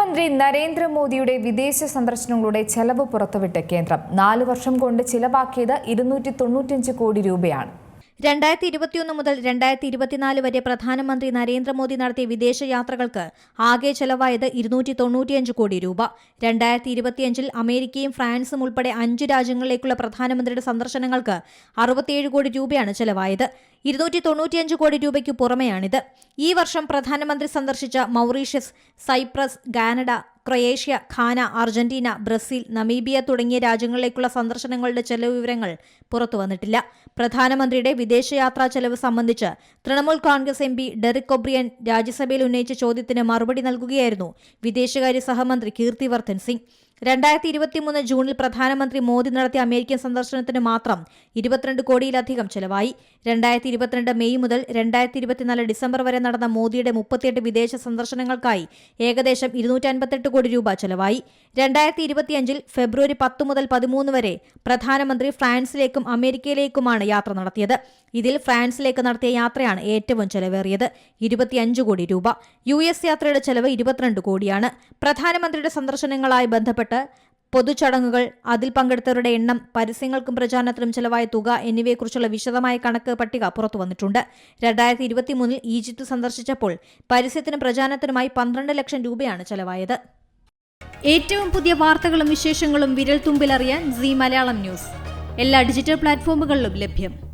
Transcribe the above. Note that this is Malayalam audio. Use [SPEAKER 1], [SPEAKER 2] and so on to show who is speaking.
[SPEAKER 1] പ്രധാനമന്ത്രി നരേന്ദ്രമോദിയുടെ വിദേശ സന്ദർശനങ്ങളുടെ ചെലവ് പുറത്തുവിട്ട കേന്ദ്രം നാലു വർഷം കൊണ്ട് ചിലവാക്കിയത് ഇരുന്നൂറ്റി തൊണ്ണൂറ്റിയഞ്ച് കോടി രൂപയാണ്.
[SPEAKER 2] രണ്ടായിരത്തി ഇരുപത്തിയൊന്ന് മുതൽ രണ്ടായിരത്തി ഇരുപത്തിനാല് വരെ പ്രധാനമന്ത്രി നരേന്ദ്രമോദി നടത്തിയ വിദേശയാത്രകൾക്ക് ആകെ ചെലവായത് ഇരുന്നൂറ്റി തൊണ്ണൂറ്റിയഞ്ച് കോടി രൂപ. രണ്ടായിരത്തി ഇരുപത്തിയഞ്ചിൽ അമേരിക്കയും ഫ്രാൻസും ഉൾപ്പെടെ അഞ്ച് രാജ്യങ്ങളിലേക്കുള്ള പ്രധാനമന്ത്രിയുടെ സന്ദർശനങ്ങൾക്ക് അറുപത്തിയേഴ് കോടി രൂപയാണ് ചെലവായത്. ഇരുന്നൂറ്റി തൊണ്ണൂറ്റിയഞ്ച് കോടി രൂപയ്ക്ക് പുറമെയാണിത്. ഈ വർഷം പ്രധാനമന്ത്രി സന്ദർശിച്ച Mauritius Cyprus Canada Croatia Ghana Argentina Brazil Namibia തുടങ്ങിയ രാജ്യങ്ങളിലേക്കുള്ള സന്ദർശനങ്ങളുടെ ചെലവ് വിവരങ്ങൾ പുറത്തുവന്നിട്ടില്ല പ്രധാനമന്ത്രിയുടെ വിദേശയാത്രാ ചെലവ് സംബന്ധിച്ച് Trinamool Congress M P Derek O'Brien രാജ്യസഭയിൽ ഉന്നയിച്ച ചോദ്യത്തിന് മറുപടി നൽകുകയായിരുന്നു വിദേശകാര്യ സഹമന്ത്രി കീർത്തിവർദ്ധൻ സിംഗ്. രണ്ടായിരത്തി ഇരുപത്തിമൂന്ന് ജൂണിൽ പ്രധാനമന്ത്രി മോദി നടത്തിയ അമേരിക്കൻ സന്ദർശനത്തിന് മാത്രം ഇരുപത്തിരണ്ട് കോടിയിലധികം ചെലവായി. രണ്ടായിരത്തി ഇരുപത്തിരണ്ട് മെയ് മുതൽ രണ്ടായിരത്തി ഇരുപത്തിനാല് ഡിസംബർ വരെ നടന്ന മോദിയുടെ മുപ്പത്തിയെട്ട് വിദേശ സന്ദർശനങ്ങൾക്കായി ഏകദേശം ഇരുന്നൂറ്റി കോടി രൂപ ചെലവായി. രണ്ടായിരത്തി ഇരുപത്തിയഞ്ചിൽ ഫെബ്രുവരി പത്ത് മുതൽ പതിമൂന്ന് വരെ പ്രധാനമന്ത്രി ഫ്രാൻസിലേക്കും അമേരിക്കയിലേക്കുമാണ് യാത്ര നടത്തിയത്. ഇതിൽ ഫ്രാൻസിലേക്ക് നടത്തിയ യാത്രയാണ് ഏറ്റവും ചെലവേറിയത്. ഇരുപത്തിയഞ്ച് കോടി രൂപ. യു യാത്രയുടെ ചെലവ് ഇരുപത്തിരണ്ട് കോടിയാണ്. പ്രധാനമന്ത്രിയുടെ സന്ദർശനങ്ങളായി ബന്ധപ്പെട്ട് പൊതുചടങ്ങുകൾ അതിൽ പങ്കെടുത്തവരുടെ എണ്ണം പരസ്യങ്ങൾക്കും പ്രചാരണത്തിനും ചെലവായ തുക എന്നിവയെക്കുറിച്ചുള്ള വിശദമായ കണക്ക് പട്ടിക പുറത്തുവന്നിട്ടുണ്ട് രണ്ടായിരത്തി ഇരുപത്തിമൂന്നിൽ ഈജിപ്ത് സന്ദർശിച്ചപ്പോൾ പരസ്യത്തിനും പ്രചാരണത്തിനുമായി പന്ത്രണ്ട് ലക്ഷം രൂപയാണ് ചെലവായത്. ഏറ്റവും പുതിയ വാർത്തകളും വിശേഷങ്ങളും വിരൽ തുമ്പിലറിയാൻ സി മലയാളം ന്യൂസ്. എല്ലാ ഡിജിറ്റൽ പ്ലാറ്റ്ഫോമുകളിലും ലഭ്യം.